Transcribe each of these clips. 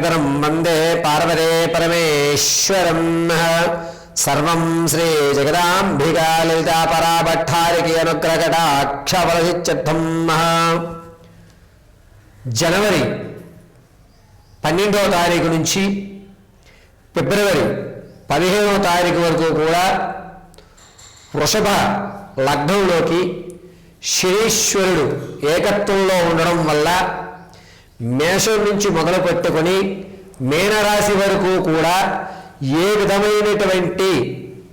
జగతం వందే పార్వతే పరమేశ్వరం. సర్వం శ్రీ జగదాంబికా లలితాపరాభట్టారికి జనవరి పన్నెండవ తారీఖు నుంచి ఫిబ్రవరి పదిహేనవ తారీఖు వరకు కూడా వృషభ లగ్నంలోకి శనీశ్వరుడు ఏకత్వంలో ఉండడం వల్ల మేషం నుంచి మొదలు పెట్టుకొని మీనరాశి వరకు కూడా ఏ విధమైనటువంటి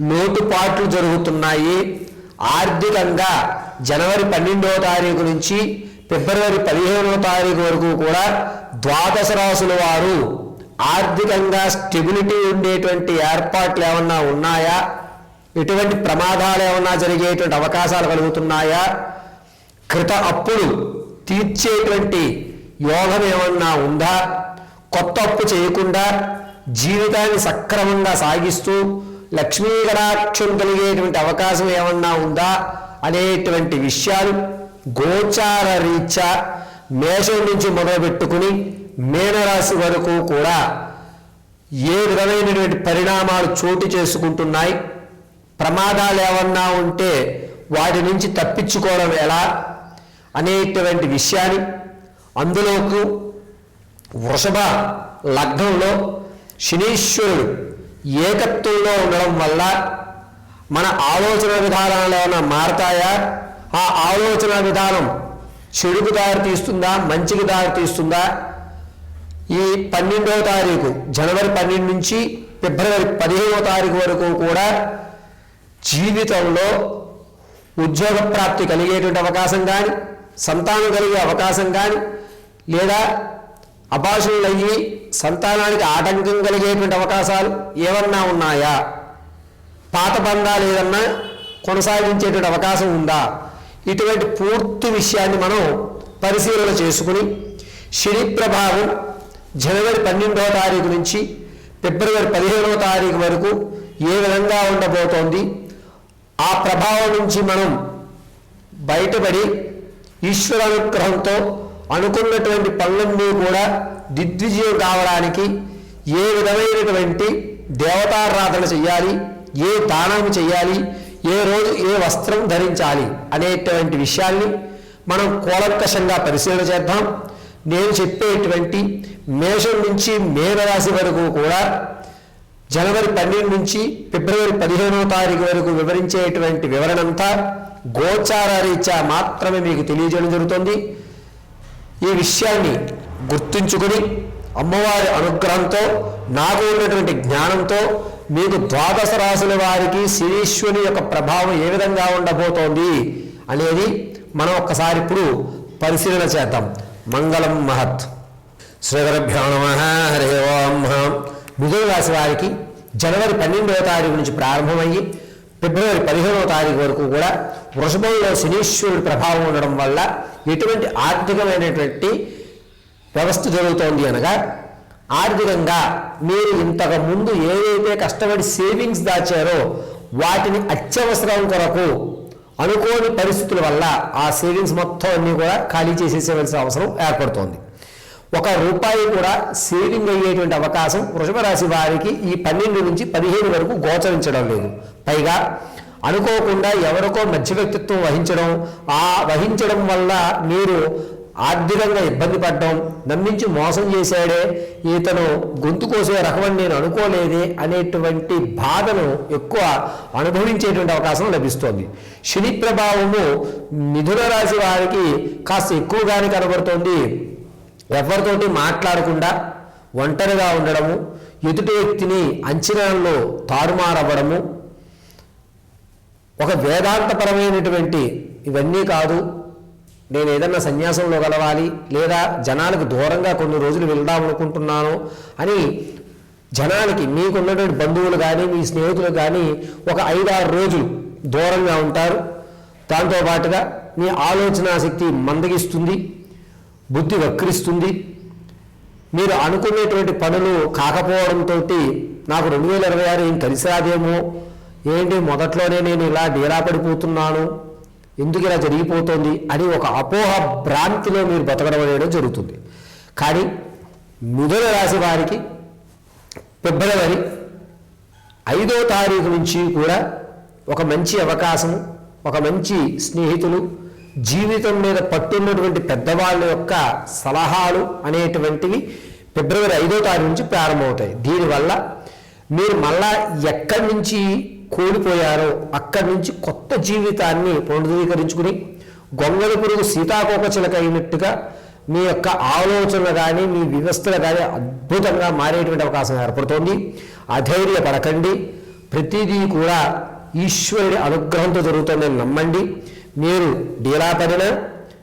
లోటుపాట్లు జరుగుతున్నాయి? ఆర్థికంగా జనవరి పన్నెండవ తారీఖు నుంచి ఫిబ్రవరి పదిహేనవ తారీఖు వరకు కూడా ద్వాదశ రాసుల వారు ఆర్థికంగా స్టెబిలిటీ ఉండేటువంటి ఏర్పాట్లు ఏమన్నా ఉన్నాయా? ఎటువంటి ప్రమాదాలు ఏమన్నా జరిగేటువంటి అవకాశాలు కలుగుతున్నాయా? కృత అప్పులు తీర్చేటువంటి యోగం ఏమన్నా ఉందా? కొత్త అప్పు చేయకుండా జీవితాన్ని సక్రమంగా సాగిస్తూ లక్ష్మీ గడాక్షం కలిగేటువంటి అవకాశం ఏమన్నా ఉందా? అనేటువంటి విషయాలు గోచార రీత్యా మేషం నుంచి మొదలుపెట్టుకుని మీనరాశి వరకు కూడా ఏ విధమైనటువంటి పరిణామాలు చోటు చేసుకుంటున్నాయి? ప్రమాదాలు ఏమన్నా ఉంటే వాటి నుంచి తప్పించుకోవడం ఎలా? అనేటువంటి విషయాన్ని అందులోకు వృషభ లగ్నంలో శనీశ్వరుడు ఏకత్వంలో ఉండడం వల్ల మన ఆలోచన విధానాలు ఏమైనా మారతాయా? ఆ ఆలోచన విధానం చెడుకు దారి తీస్తుందా? మంచికి దారి తీస్తుందా? ఈ పన్నెండవ తారీఖు జనవరి పన్నెండు నుంచి ఫిబ్రవరి పదిహేనవ తారీఖు వరకు కూడా జీవితంలో ఉద్యోగ ప్రాప్తి కలిగేటువంటి అవకాశం కానీ సంతానం కలిగే అవకాశం కానీ లేదా అభాషణలు సంతానానికి ఆటంకం కలిగేటువంటి అవకాశాలు ఏమన్నా ఉన్నాయా? పాత బంధాలు ఏదన్నా కొనసాగించేటువంటి అవకాశం ఉందా? ఇటువంటి పూర్తి విషయాన్ని మనం పరిశీలన చేసుకుని శని ప్రభావం జనవరి పన్నెండవ తారీఖు నుంచి ఫిబ్రవరి పదిహేనవ తారీఖు వరకు ఏ విధంగా ఉండబోతోంది? ఆ ప్రభావం నుంచి మనం బయటపడి ఈశ్వరానుగ్రహంతో అనుకున్నటువంటి పనులన్నీ కూడా దిగ్విజయం కావడానికి ఏ విధమైనటువంటి దేవతారాధన చెయ్యాలి ఏ దానం చెయ్యాలి ఏ రోజు ఏ వస్త్రం ధరించాలి అనేటువంటి విషయాల్ని మనం కూలంకషంగా పరిశీలన చేద్దాం. నేను చెప్పేటువంటి మేషం నుంచి మేనరాశి వరకు కూడా జనవరి పన్నెండు నుంచి ఫిబ్రవరి పదిహేనవ తారీఖు వరకు వివరించేటువంటి వివరణంతా గోచార రీత్యా మాత్రమే మీకు తెలియజేయడం జరుగుతుంది. ఈ విషయాన్ని గుర్తుంచుకొని అమ్మవారి అనుగ్రహంతో నాకు ఉన్నటువంటి జ్ఞానంతో మీకు ద్వాదశ రాశుల వారికి శనీశ్వరుని యొక్క ప్రభావం ఏ విధంగా ఉండబోతోంది అనేది మనం ఒక్కసారి ఇప్పుడు పరిశీలన చేద్దాం. మంగళం మహత్. శ్రీధరభ్యో నమ. హరి ఓం. మిథున రాశి వారికి జనవరి పన్నెండవ తారీఖు నుంచి ప్రారంభమయ్యి ఫిబ్రవరి పదిహేనవ తారీఖు వరకు కూడా వృషభంలో శనీశ్వరుడి ప్రభావం ఉండడం వల్ల ఎటువంటి ఆర్థికమైనటువంటి వ్యవస్థ జరుగుతోంది అనగా ఆర్థికంగా మీరు ఇంతకు ముందు ఏదైతే కష్టపడి సేవింగ్స్ దాచారో వాటిని అత్యవసరం కొరకు అనుకోని పరిస్థితుల వల్ల ఆ సేవింగ్స్ మొత్తం అన్ని కూడా ఖాళీ చేసేసేవలసిన అవసరం ఏర్పడుతోంది. ఒక రూపాయి కూడా సేవింగ్ అయ్యేటువంటి అవకాశం వృషభ రాశి వారికి ఈ పన్నెండు నుంచి పదిహేను వరకు గోచరించడం లేదు. పైగా అనుకోకుండా ఎవరికో మధ్య వ్యక్తిత్వం వహించడం ఆ వహించడం వల్ల మీరు ఆర్థికంగా ఇబ్బంది పడడం నమ్మించి మోసం చేశాడే ఇతను గొంతు కోసే రకమని నేను అనుకోలేదే అనేటువంటి బాధను ఎక్కువ అనుభవించేటువంటి అవకాశం లభిస్తోంది. శని ప్రభావము మిథున రాశి వారికి కాస్త ఎక్కువగానే కనబడుతోంది. ఎవరితోటి మాట్లాడకుండా ఒంటరిగా ఉండడము ఎదుటి వ్యక్తిని అంచనాల్లో తారుమారవ్వడము ఒక వేదాంతపరమైనటువంటి ఇవన్నీ కాదు. నేను ఏదన్నా సన్యాసంలో కలవాలి లేదా జనాలకు దూరంగా కొన్ని రోజులు వెళ్దాం అనుకుంటున్నాను అని జనాలకి మీకున్నటువంటి బంధువులు కానీ మీ స్నేహితులు కానీ ఒక ఐదారు రోజులు దూరంగా ఉంటారు. దాంతోపాటుగా మీ ఆలోచన శక్తి మందగిస్తుంది. బుద్ధి వక్రిస్తుంది. మీరు అనుకునేటువంటి పనులు కాకపోవడంతో నాకు రెండు వేల ఇరవై ఆరు ఏం కలిసి రాదేమో ఏంటి మొదట్లోనే నేను ఇలా డీలా పడిపోతున్నాను? ఎందుకు ఇలా జరిగిపోతుంది? అని ఒక అపోహ భ్రాంతిలో మీరు బతకడం అనేది జరుగుతుంది. కానీ మిథున రాశి వారికి ఫిబ్రవరి ఐదో తారీఖు నుంచి కూడా ఒక మంచి అవకాశము ఒక మంచి స్నేహితులు జీవితం మీద పట్టున్నటువంటి పెద్దవాళ్ళ యొక్క సలహాలు అనేటువంటివి ఫిబ్రవరి ఐదో తారీఖు నుంచి ప్రారంభమవుతాయి. దీనివల్ల మీరు మళ్ళా ఎక్కడి నుంచి కోల్పోయారో అక్కడి నుంచి కొత్త జీవితాన్ని పునరుద్ధీకరించుకుని గొంగళి పురుగు సీతాకోక చిలక అయినట్టుగా మీ యొక్క ఆలోచనలు కానీ మీ వ్యవస్థలు కానీ అద్భుతంగా మారేటువంటి అవకాశం ఏర్పడుతోంది. అధైర్యపడకండి. ప్రతిదీ కూడా ఈశ్వరుడి అనుగ్రహంతో జరుగుతుందని నమ్మండి. మీరు డీలాపడినా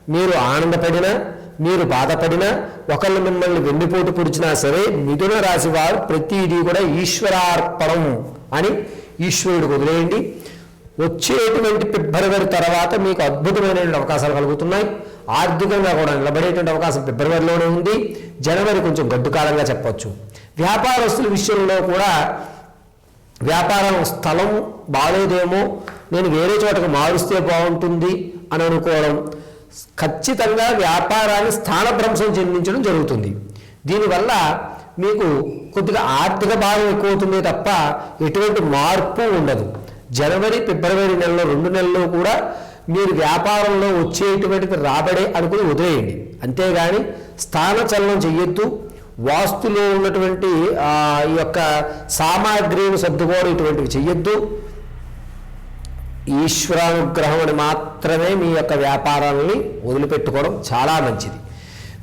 మీరు ఆనందపడినా మీరు బాధపడినా ఒకళ్ళు మిమ్మల్ని వెన్నుపోటు పొడిచినా సరే మిథున రాశి వారు ప్రతిదీ కూడా ఈశ్వరార్పణం అని ఈశ్వరుడు వదిలేయండి. వచ్చేటువంటి ఫిబ్రవరి తర్వాత మీకు అద్భుతమైనటువంటి అవకాశాలు కలుగుతున్నాయి. ఆర్థికంగా కూడా నిలబడేటువంటి అవకాశం ఫిబ్రవరిలోనే ఉంది. జనవరి కొంచెం గడ్డుకాలంగా చెప్పవచ్చు చెప్పొచ్చు. వ్యాపారస్తుల విషయంలో కూడా వ్యాపారం స్థలం బాగోదేమో నేను వేరే చోటకు మారుస్తే బాగుంటుంది అని అనుకోవడం ఖచ్చితంగా వ్యాపారాన్ని స్థానభ్రంశం చెందించడం జరుగుతుంది. దీనివల్ల మీకు కొద్దిగా ఆర్థిక భారం ఎక్కువవుతుందే తప్ప ఎటువంటి మార్పు ఉండదు. జనవరి ఫిబ్రవరి నెలలో రెండు నెలల్లో కూడా మీరు వ్యాపారంలో వచ్చేటువంటిది రాబడే అనుకుని వదిలేయండి. అంతేగాని స్థాన చలనం చెయ్యొద్దు. వాస్తులో ఉన్నటువంటి ఈ యొక్క సామాగ్రిని సర్దుకోవడం ఇటువంటివి చెయ్యొద్దు. ఈశ్వరానుగ్రహం అని మాత్రమే మీ యొక్క వ్యాపారాలని వదిలిపెట్టుకోవడం చాలా మంచిది.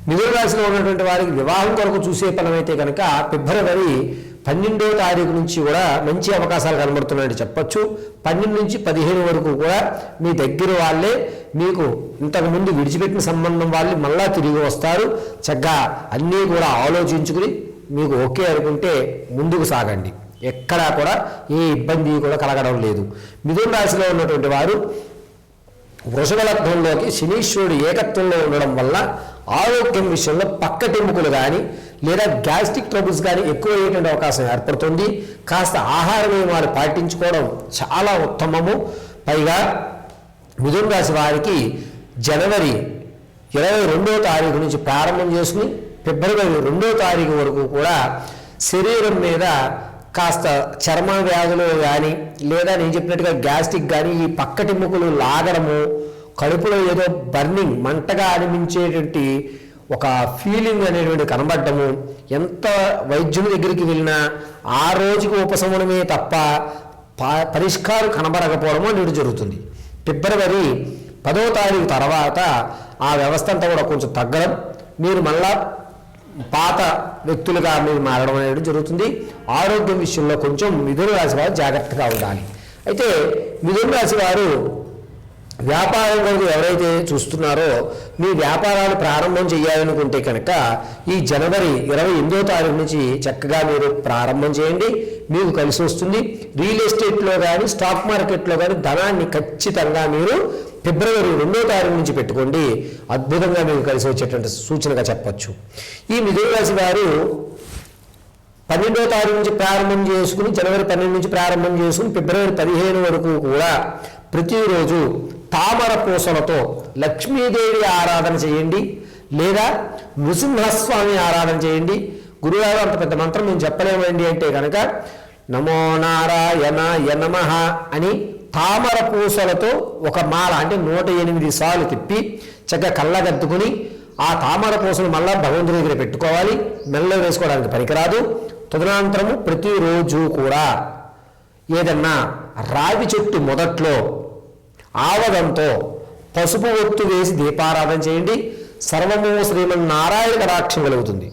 మిథున రాశిలో ఉన్నటువంటి వారికి వివాహం కొరకు చూసే పనమైతే కనుక ఫిబ్రవరి పన్నెండో తారీఖు నుంచి కూడా మంచి అవకాశాలు కనబడుతున్నాయని చెప్పచ్చు. పన్నెండు నుంచి పదిహేను వరకు కూడా మీ దగ్గర వాళ్ళే మీకు ఇంతకుముందు విడిచిపెట్టిన సంబంధం వాళ్ళు మళ్ళా తిరిగి వస్తారు. చక్కగా అన్నీ కూడా ఆలోచించుకుని మీకు ఓకే అనుకుంటే ముందుకు సాగండి. ఎక్కడా కూడా ఏ ఇబ్బంది కూడా కలగడం లేదు. మిథున రాశిలో ఉన్నటువంటి వారు వృషభ లగ్నంలోకి శనీశ్వరుడు ఏకత్వంలో ఉండడం వల్ల ఆరోగ్యం విషయంలో పక్కటింపుకులు కానీ లేదా గ్యాస్ట్రిక్ ట్రబుల్స్ కానీ ఎక్కువ అయ్యేటువంటి అవకాశం ఏర్పడుతుంది. కాస్త ఆహార నియమాలు పాటించుకోవడం చాలా ఉత్తమము. పైగా మిథున రాశి వారికి జనవరి ఇరవై రెండో తారీఖు నుంచి ప్రారంభం చేసుకుని ఫిబ్రవరి రెండో తారీఖు వరకు కూడా శరీరం మీద కాస్త చర్మ వ్యాధులు కానీ లేదా నేను చెప్పినట్టుగా గ్యాస్ట్రిక్ కానీ ఈ ముక్కులు లాగడము కడుపులో ఏదో బర్నింగ్ మంటగా అనిపించేటువంటి ఒక ఫీలింగ్ అనేటువంటి కనబడటము ఎంత వైద్యుని దగ్గరికి వెళ్ళినా ఆ రోజుకి ఉపశమనమే తప్ప ప- పరిష్కారం కనబడకపోవడము అనేది జరుగుతుంది. ఫిబ్రవరి పదో తారీఖు తర్వాత ఆ వ్యవస్థ అంతా కూడా కొంచెం తగ్గడం. మీరు మళ్ళా పాత వ్యక్తులుగా మీరు మారడం అనేది జరుగుతుంది. ఆరోగ్యం విషయంలో కొంచెం మిథున రాశి వారు జాగ్రత్తగా ఉండాలి. అయితే మిథున రాశి వారు వ్యాపారం కొరకు ఎవరైతే చూస్తున్నారో మీ వ్యాపారాలు ప్రారంభం చేయాలనుకుంటే కనుక ఈ జనవరి ఇరవై ఎనిమిదో తారీఖు నుంచి చక్కగా మీరు ప్రారంభం చేయండి. మీకు కలిసి వస్తుంది. రియల్ ఎస్టేట్లో కానీ స్టాక్ మార్కెట్లో కానీ ధనాన్ని ఖచ్చితంగా మీరు ఫిబ్రవరి రెండో తారీఖు నుంచి పెట్టుకోండి అద్భుతంగా మీకు కలిసి వచ్చేటువంటి సూచనగా చెప్పచ్చు. ఈ మిథున రాశి వారు పన్నెండో తారీఖు నుంచి ప్రారంభం చేసుకుని జనవరి పన్నెండు నుంచి ప్రారంభం చేసుకుని ఫిబ్రవరి పదిహేను వరకు కూడా ప్రతిరోజు తామర పూసలతో లక్ష్మీదేవి ఆరాధన చేయండి లేదా నృసింహస్వామి ఆరాధన చేయండి. గురుగారు అంత పెద్ద మంత్రం మేము చెప్పలేమండి అంటే కనుక నమో నారాయణ యనమ అని తామర పూసలతో ఒక మాల అంటే నూట ఎనిమిది సార్లు తిప్పి చక్కగా కళ్ళగద్దుకుని ఆ తామర పూసలు మళ్ళా భగవంతుడి దగ్గర పెట్టుకోవాలి. మెల్ల వేసుకోవడానికి పనికిరాదు. తదనంతరము ప్రతిరోజు కూడా ఏదన్నా రావి చెట్టు మొదట్లో ఆవదంతో పసుపు ఒత్తు వేసి దీపారాధన చేయండి. సర్వము శ్రీమన్నారాయణ కటాక్షం కలుగుతుంది.